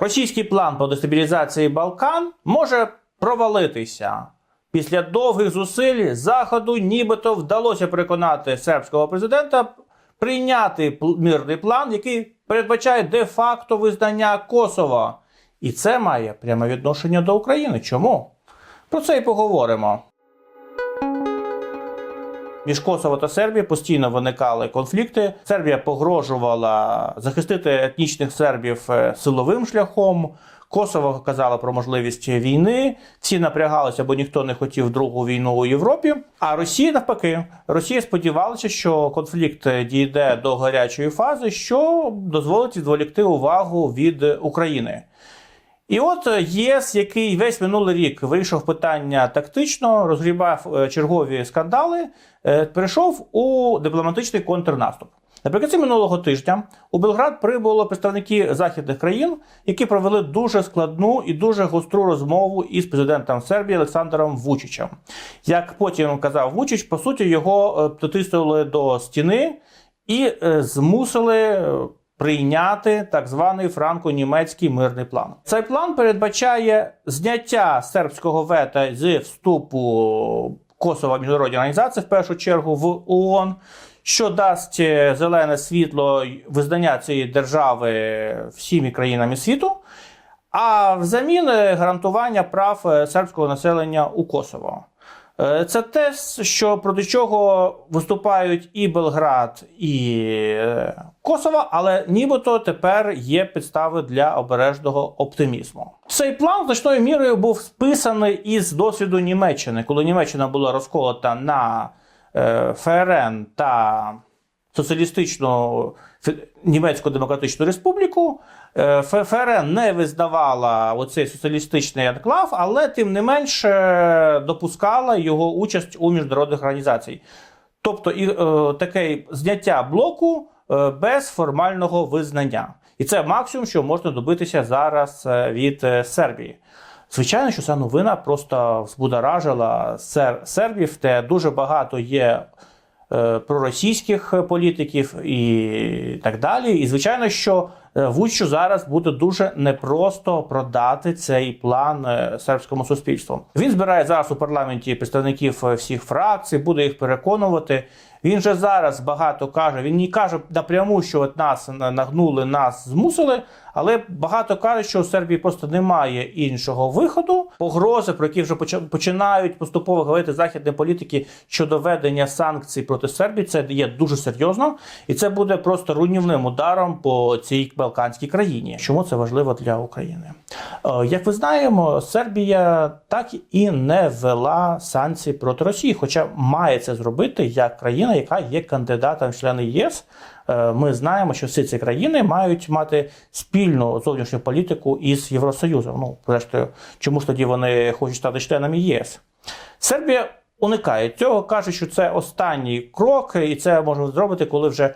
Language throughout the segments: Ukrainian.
Російський план по дестабілізації Балкан може провалитися. Після довгих зусиль Заходу нібито вдалося переконати сербського президента прийняти мирний план, який передбачає де-факто визнання Косова. І це має пряме відношення до України. Чому? Про це і поговоримо. Між Косово та Сербією постійно виникали конфлікти. Сербія погрожувала захистити етнічних сербів е, силовим шляхом. Косово казало про можливість війни. Всі напрягалися, бо ніхто не хотів другу війну у Європі. А Росія навпаки, Росія сподівалася, що конфлікт дійде до гарячої фази, що дозволить відволікти увагу від України. І от е, ЄС, який весь минулий рік вирішив питання тактично, розгрібав е, чергові скандали, е, перейшов у дипломатичний контрнаступ. Наприкінці минулого тижня у Белград прибуло представники західних країн, які провели дуже складну і дуже гостру розмову із президентом Сербії Олександром Вучичем. Як потім казав Вучич, по суті, його дотиснули до стіни і змусили прийняти так званий франко-німецький мирний план. Цей план передбачає зняття сербського вета з вступу Косова міжнародні організації, в першу чергу в ООН, що дасть е, зелене світло визнання цієї держави всіми країнами світу. А взамін е, гарантування прав е, сербського населення у Косово. Е, Це те, що проти чого виступають і Белград, і е, Косово, але нібито тепер є підстави для обережного оптимізму. Цей план значною мірою був списаний із досвіду Німеччини, коли Німеччина була розколота на е, ФРН та соціалістичну Німецьку Демократичну Республіку. Е, ФРН не визнавала оцей соціалістичний анклав, але тим не менш е, допускала його участь у міжнародних організаціях. Тобто і, е, таке зняття блоку е, без формального визнання. І це максимум, що можна добитися зараз від Сербії. Звичайно, що ця новина просто збудоражила сер- сербів, де дуже багато є проросійських політиків і так далі. І звичайно, що вучу Вуччу зараз буде дуже непросто продати цей план е, сербському суспільству. Він збирає зараз у парламенті представників е, всіх фракцій, буде їх переконувати. Він же зараз багато каже. Він не каже напряму, що от нас нагнули, нас змусили, але багато каже, що у Сербії просто немає іншого виходу. Погрози, про які вже починають поступово говорити західні політики щодо введення санкцій проти Сербії, це є дуже серйозно, і це буде просто руйнівним ударом по цій балканській країні. Чому це важливо для України? Е, Як ви знаємо, Сербія так і не ввела санкції проти Росії, хоча має це зробити як країна, яка є кандидатом в члени ЄС. Е, Ми знаємо, що всі ці країни мають мати спільну зовнішню політику із Євросоюзом. Ну, зрештою, чому ж тоді вони хочуть стати членами ЄС? Сербія уникає цього, каже, що це останній крок, і це можна зробити, коли вже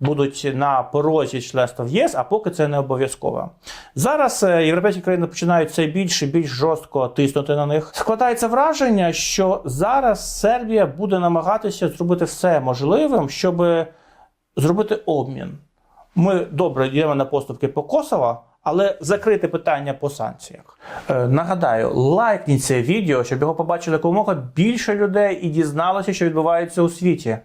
будуть на порозі членства в ЄС, а поки це не обов'язково. Зараз е, європейські країни починають все більше і більш жорстко тиснути на них. Складається враження, що зараз Сербія буде намагатися зробити все можливим, щоб зробити обмін. Ми добре йдемо на поступки по Косово, але закрити питання по санкціях. Е, нагадаю, лайкніть це відео, щоб його побачили якомога більше людей і дізналося, що відбувається у світі.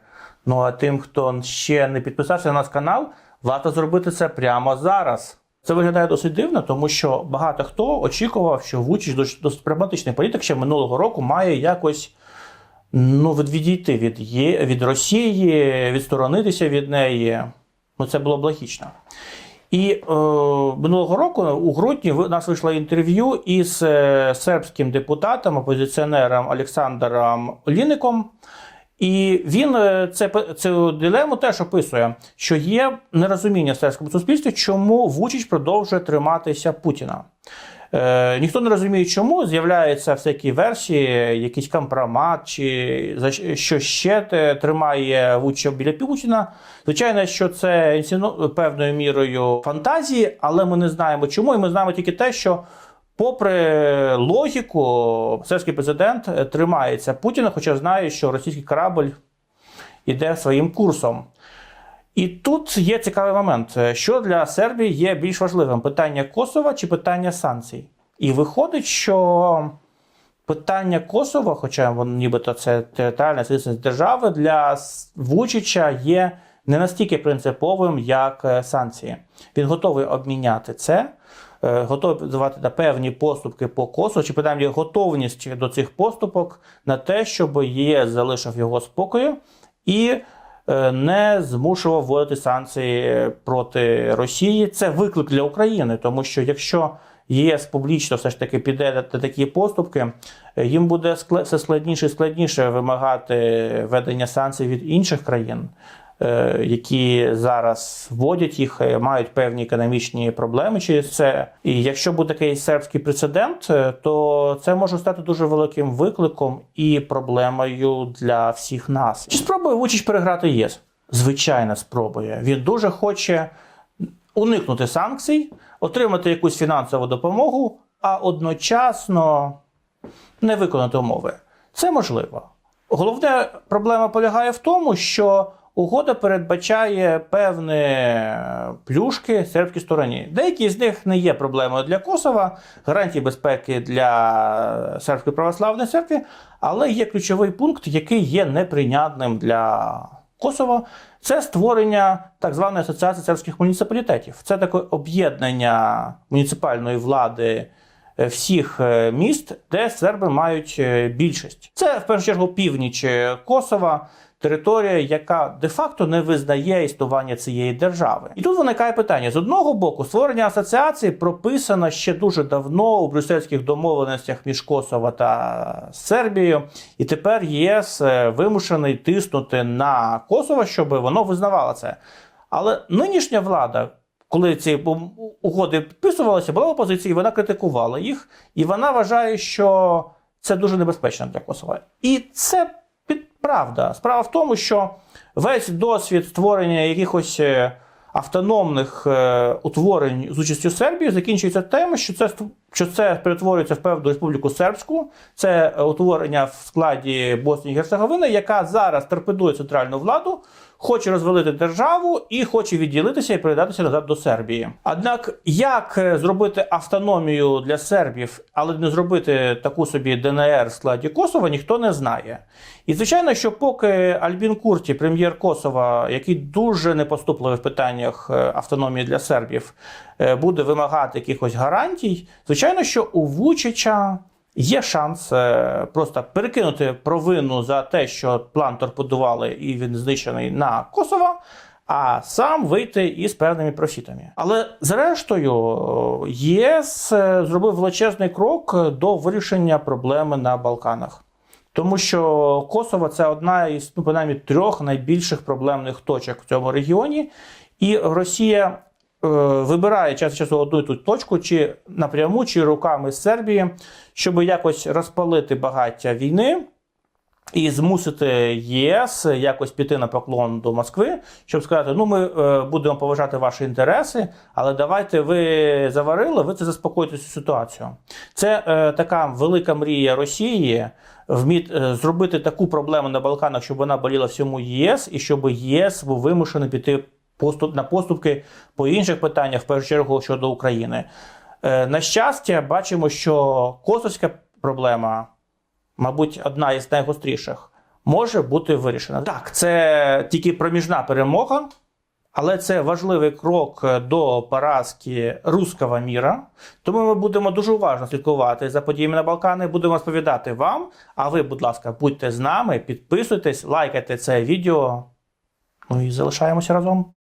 Ну а тим, хто ще не підписався на наш канал, варто зробити це прямо зараз. Це виглядає досить дивно, тому що багато хто очікував, що Вучич досить досить політик ще минулого року має якось ну, від- відійти від, є, від Росії, відсторонитися від неї. Ну, це було б логічно. І е, минулого року, у грудні, у нас вийшло інтерв'ю із е, сербським депутатом, опозиціонером Олександром Оліником. І він е, це, цю дилему теж описує, що є нерозуміння в сербському суспільстві, чому Вучич продовжує триматися Путіна. Е, ніхто не розуміє, чому з'являються всякі версії, якийсь компромат, чи за що ще тримає Вучича біля Путіна. Звичайно, що це певною мірою фантазії, але ми не знаємо чому. І ми знаємо тільки те, що, попри логіку, сербський президент е, тримається Путіна, хоча знає, що російський корабль іде своїм курсом. І тут є цікавий момент, що для Сербії є більш важливим: питання Косова чи питання санкцій. І виходить, що питання Косова, хоча воно нібито це територіальна цілісність держави, для Вучича є не настільки принциповим, як е, санкції. Він готовий обміняти це, е, готовий давати на певні поступки по Косову, чи принаймні готовність до цих поступок на те, щоб ЄС залишив його спокою і е, не змушував вводити санкції проти Росії. Це виклик для України, тому що якщо ЄС публічно все ж таки піде на такі поступки, їм буде все складніше і складніше вимагати введення санкцій від інших країн. Е, Які зараз вводять їх, е, мають певні економічні проблеми через це. І якщо буде такий сербський прецедент, е, то це може стати дуже великим викликом і проблемою для всіх нас. Чи спробує Вучич переграти ЄС? Звичайно, спробує. Він дуже хоче уникнути санкцій, отримати якусь фінансову допомогу, а одночасно не виконати умови. Це можливо. Головна проблема полягає в тому, що угода передбачає певні плюшки сербській стороні. Деякі з них не є проблемою для Косова, гарантії безпеки для сербської православної церкви, але є ключовий пункт, який є неприйнятним для Косова. Це створення так званої асоціації сербських муніципалітетів. Це таке об'єднання муніципальної влади е, всіх е, міст, де серби мають е, більшість. Це в першу чергу північ е, Косова. Територія, яка де-факто не визнає існування цієї держави, і тут виникає питання: з одного боку, створення асоціації прописано ще дуже давно у брюссельських домовленостях між Косово та Сербією, і тепер ЄС е, вимушений тиснути на Косово, щоб воно визнавало це. Але нинішня влада, коли ці угоди підписувалися, була в опозиції, вона критикувала їх, і вона вважає, що це дуже небезпечно для Косова. І це правда. Справа в тому, що весь досвід створення якихось е, автономних е, утворень з участю Сербії закінчується тим, що це що це перетворюється в певну республіку сербську. Це е, утворення в складі Боснії і Герцеговини, яка зараз торпедує центральну владу, хоче розвалити державу і хоче відділитися і передатися назад до Сербії. Однак, як е, зробити автономію для сербів, але не зробити таку собі ДНР в складі Косова, ніхто не знає. І звичайно, що поки Альбін Курті, прем'єр Косова, який дуже непоступливий в питаннях е, автономії для сербів, буде вимагати якихось гарантій, звичайно, що у Вучича є шанс е, просто перекинути провину за те, що план торпедували і він знищений на Косова. А сам вийти із певними профітами. Але зрештою, ЄС е, зробив величезний крок до вирішення проблеми на Балканах. Тому що Косово це одна із ну, принаймні трьох найбільших проблемних точок в цьому регіоні, і Росія вибирає час часу одну і ту точку, чи напряму, чи руками Сербії, щоб якось розпалити багаття війни. І змусити ЄС якось піти на поклон до Москви, щоб сказати: ну ми е, будемо поважати ваші інтереси, але давайте ви заварили, ви це заспокоїте цю ситуацію. Це е, така велика мрія Росії вміти е, зробити таку проблему на Балканах, щоб вона боліла всьому ЄС, і щоб ЄС був вимушений піти поступ, на поступки по інших питаннях, в першу чергу щодо України. Е, на щастя, бачимо, що косовська проблема мабуть, одна із найгостріших, може бути вирішена. Так, це тільки проміжна перемога, але це важливий крок до поразки руського міра. Тому ми будемо дуже уважно слідкувати за подіями на Балкани, будемо розповідати вам. А ви, будь ласка, будьте з нами, підписуйтесь, лайкайте це відео. Ну і залишаємося разом.